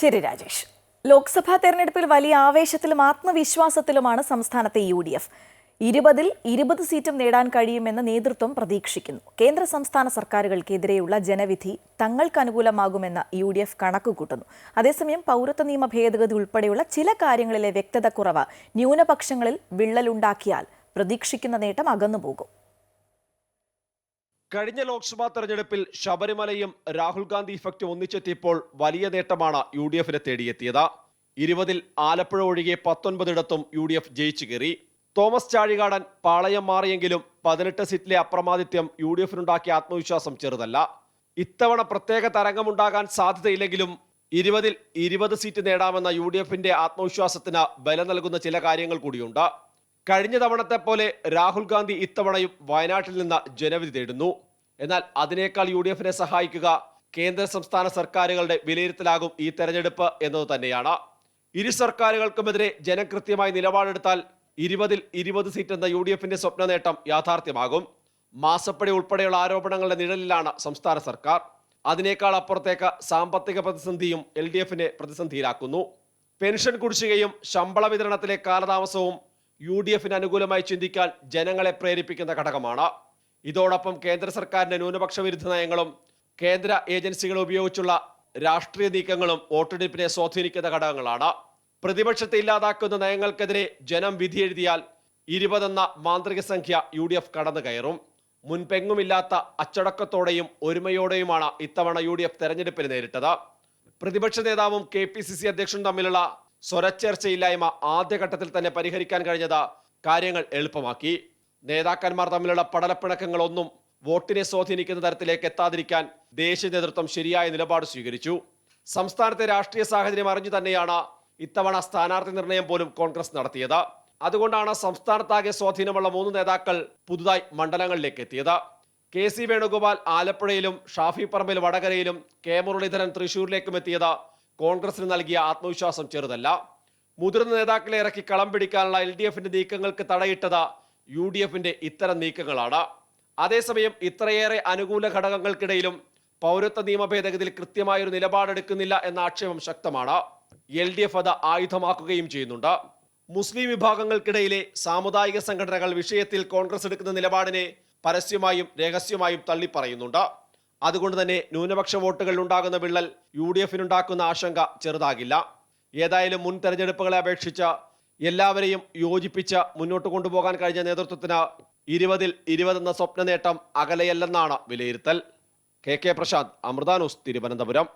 ശരി രാജേഷ്. ലോക്സഭാ തെരഞ്ഞെടുപ്പിൽ വലിയ ആവേശത്തിലും ആത്മവിശ്വാസത്തിലുമാണ് സംസ്ഥാനത്തെ യു ഡി എഫ് ഇരുപതിൽ ഇരുപത് സീറ്റും നേടാൻ കഴിയുമെന്ന് നേതൃത്വം പ്രതീക്ഷിക്കുന്നു. കേന്ദ്ര സംസ്ഥാന സർക്കാരുകൾക്കെതിരെയുള്ള ജനവിധി തങ്ങൾക്ക് അനുകൂലമാകുമെന്ന് യു ഡി എഫ് കണക്കുകൂട്ടുന്നു. അതേസമയം പൗരത്വ നിയമ ഭേദഗതി ഉൾപ്പെടെയുള്ള ചില കാര്യങ്ങളിലെ വ്യക്തത കുറവ് ന്യൂനപക്ഷങ്ങളിൽ വിള്ളലുണ്ടാക്കിയാൽ പ്രതീക്ഷിക്കുന്ന നേട്ടം അകന്നുപോകും. കഴിഞ്ഞ ലോക്സഭാ തെരഞ്ഞെടുപ്പിൽ ശബരിമലയും രാഹുൽ ഗാന്ധി ഇഫക്റ്റ് ഒന്നിച്ചെത്തിയപ്പോൾ വലിയ നേട്ടമാണ് യു ഡി എഫിനെ തേടിയെത്തിയത്. ഇരുപതിൽ ആലപ്പുഴ ഒഴികെ പത്തൊൻപതിടത്തും യു ഡി എഫ് ജയിച്ചു കയറി. തോമസ് ചാഴികാടൻ പാളയം മാറിയെങ്കിലും പതിനെട്ട് സീറ്റിലെ അപ്രമാദിത്യം യു ഡി എഫിനുണ്ടാക്കിയ ആത്മവിശ്വാസം ചെറുതല്ല. ഇത്തവണ പ്രത്യേക തരംഗമുണ്ടാകാൻ സാധ്യതയില്ലെങ്കിലും ഇരുപതിൽ ഇരുപത് സീറ്റ് നേടാമെന്ന യു ഡി എഫിന്റെ ആത്മവിശ്വാസത്തിന് ബലം നൽകുന്ന ചില കാര്യങ്ങൾ കൂടിയുണ്ട്. കഴിഞ്ഞ തവണത്തെ പോലെ രാഹുൽ ഗാന്ധി ഇത്തവണയും വയനാട്ടിൽ നിന്ന് ജനവിധി തേടുന്നു. എന്നാൽ അതിനേക്കാൾ യു ഡി എഫിനെ സഹായിക്കുക കേന്ദ്ര സംസ്ഥാന സർക്കാരുകളുടെ വിലയിരുത്തലാകും ഈ തെരഞ്ഞെടുപ്പ് എന്നത് തന്നെയാണ്. ഇരു സർക്കാരുകൾക്കുമെതിരെ ജനം കൃത്യമായി നിലപാടെടുത്താൽ ഇരുപതിൽ ഇരുപത് സീറ്റ് എന്ന യു ഡി എഫിന്റെ സ്വപ്ന നേട്ടം യാഥാർത്ഥ്യമാകും. മാസപ്പടി ഉൾപ്പെടെയുള്ള ആരോപണങ്ങളുടെ നിഴലിലാണ് സംസ്ഥാന സർക്കാർ. അതിനേക്കാൾ അപ്പുറത്തേക്ക് സാമ്പത്തിക പ്രതിസന്ധിയും എൽ ഡി എഫിനെ പ്രതിസന്ധിയിലാക്കുന്നു. പെൻഷൻ കുടിശ്ശികയും ശമ്പള വിതരണത്തിലെ കാലതാമസവും യു ഡി എഫിന് അനുകൂലമായി ചിന്തിക്കാൻ ജനങ്ങളെ പ്രേരിപ്പിക്കുന്ന ഘടകമാണ്. ഇതോടൊപ്പം കേന്ദ്ര സർക്കാരിന്റെ ന്യൂനപക്ഷ വിരുദ്ധ നയങ്ങളും കേന്ദ്ര ഏജൻസികളെ ഉപയോഗിച്ചുള്ള രാഷ്ട്രീയ നീക്കങ്ങളും വോട്ടെടുപ്പിനെ സ്വാധീനിക്കുന്ന ഘടകങ്ങളാണ്. പ്രതിപക്ഷത്തെ ഇല്ലാതാക്കുന്ന നയങ്ങൾക്കെതിരെ ജനം വിധിയെഴുതിയാൽ ഇരുപതെന്ന മാന്ത്രിക സംഖ്യ യു ഡി എഫ് കടന്നു കയറും. മുൻപെങ്ങുമില്ലാത്ത അച്ചടക്കത്തോടെയും ഒരുമയോടെയുമാണ് ഇത്തവണ യു ഡി എഫ് തെരഞ്ഞെടുപ്പിന് നേരിട്ടത്. പ്രതിപക്ഷ നേതാവും കെ പി സി സി അധ്യക്ഷനും തമ്മിലുള്ള സ്വരച്ചേർച്ചയില്ലായ്മ ആദ്യഘട്ടത്തിൽ തന്നെ പരിഹരിക്കാൻ കഴിഞ്ഞത് കാര്യങ്ങൾ എളുപ്പമാക്കി. നേതാക്കന്മാർ തമ്മിലുള്ള പടലപ്പിണക്കങ്ങളൊന്നും വോട്ടിനെ സ്വാധീനിക്കുന്ന തരത്തിലേക്ക് എത്താതിരിക്കാൻ ദേശീയ നേതൃത്വം ശരിയായ നിലപാട് സ്വീകരിച്ചു. സംസ്ഥാനത്തെ രാഷ്ട്രീയ സാഹചര്യം അറിഞ്ഞു തന്നെയാണ് ഇത്തവണ സ്ഥാനാർത്ഥി നിർണയം പോലും കോൺഗ്രസ് നടത്തിയത്. അതുകൊണ്ടാണ് സംസ്ഥാനത്താകെ സ്വാധീനമുള്ള മൂന്ന് നേതാക്കൾ പുതുതായി മണ്ഡലങ്ങളിലേക്ക് എത്തിയത്. കെ സി വേണുഗോപാൽ ആലപ്പുഴയിലും ഷാഫി പറമ്പിൽ വടകരയിലും കെ മുരളീധരൻ തൃശൂരിലേക്കും എത്തിയത് കോൺഗ്രസിന് നൽകിയ ആത്മവിശ്വാസം ചെറുതല്ല. മുതിർന്ന നേതാക്കളെ ഇറക്കി കളം പിടിക്കാനുള്ള എൽ ഡി എഫിന്റെ നീക്കങ്ങൾക്ക് തടയിട്ടത് യു ഡി എഫിന്റെ ഇത്തരം നീക്കങ്ങളാണ്. അതേസമയം ഇത്രയേറെ അനുകൂല ഘടകങ്ങൾക്കിടയിലും പൗരത്വ നിയമ ഭേദഗതിയിൽ കൃത്യമായൊരു നിലപാടെടുക്കുന്നില്ല എന്ന ആക്ഷേപം ശക്തമാണ്. എൽ ഡി എഫ് അത് ആയുധമാക്കുകയും ചെയ്യുന്നുണ്ട്. മുസ്ലിം വിഭാഗങ്ങൾക്കിടയിലെ സാമുദായിക സംഘടനകൾ വിഷയത്തിൽ കോൺഗ്രസ് എടുക്കുന്ന നിലപാടിനെ പരസ്യമായും രഹസ്യമായും തള്ളിപ്പറയുന്നുണ്ട്. അതുകൊണ്ട് തന്നെ ന്യൂനപക്ഷ വോട്ടുകളിൽ ഉണ്ടാകുന്ന വിള്ളൽ യു ഡി എഫിനുണ്ടാക്കുന്ന ആശങ്ക ചെറുതാകില്ല. ഏതായാലും മുൻ തെരഞ്ഞെടുപ്പുകളെ അപേക്ഷിച്ച് എല്ലാവരെയും യോജിപ്പിച്ച് മുന്നോട്ട് കൊണ്ടുപോകാൻ കഴിഞ്ഞ നേതൃത്വത്തിന് ഇരുപതിൽ ഇരുപതെന്ന സ്വപ്ന നേട്ടം അകലെയല്ലെന്നാണ് വിലയിരുത്തൽ. കെ കെ പ്രശാന്ത് അമൃതാനൂസ് തിരുവനന്തപുരം.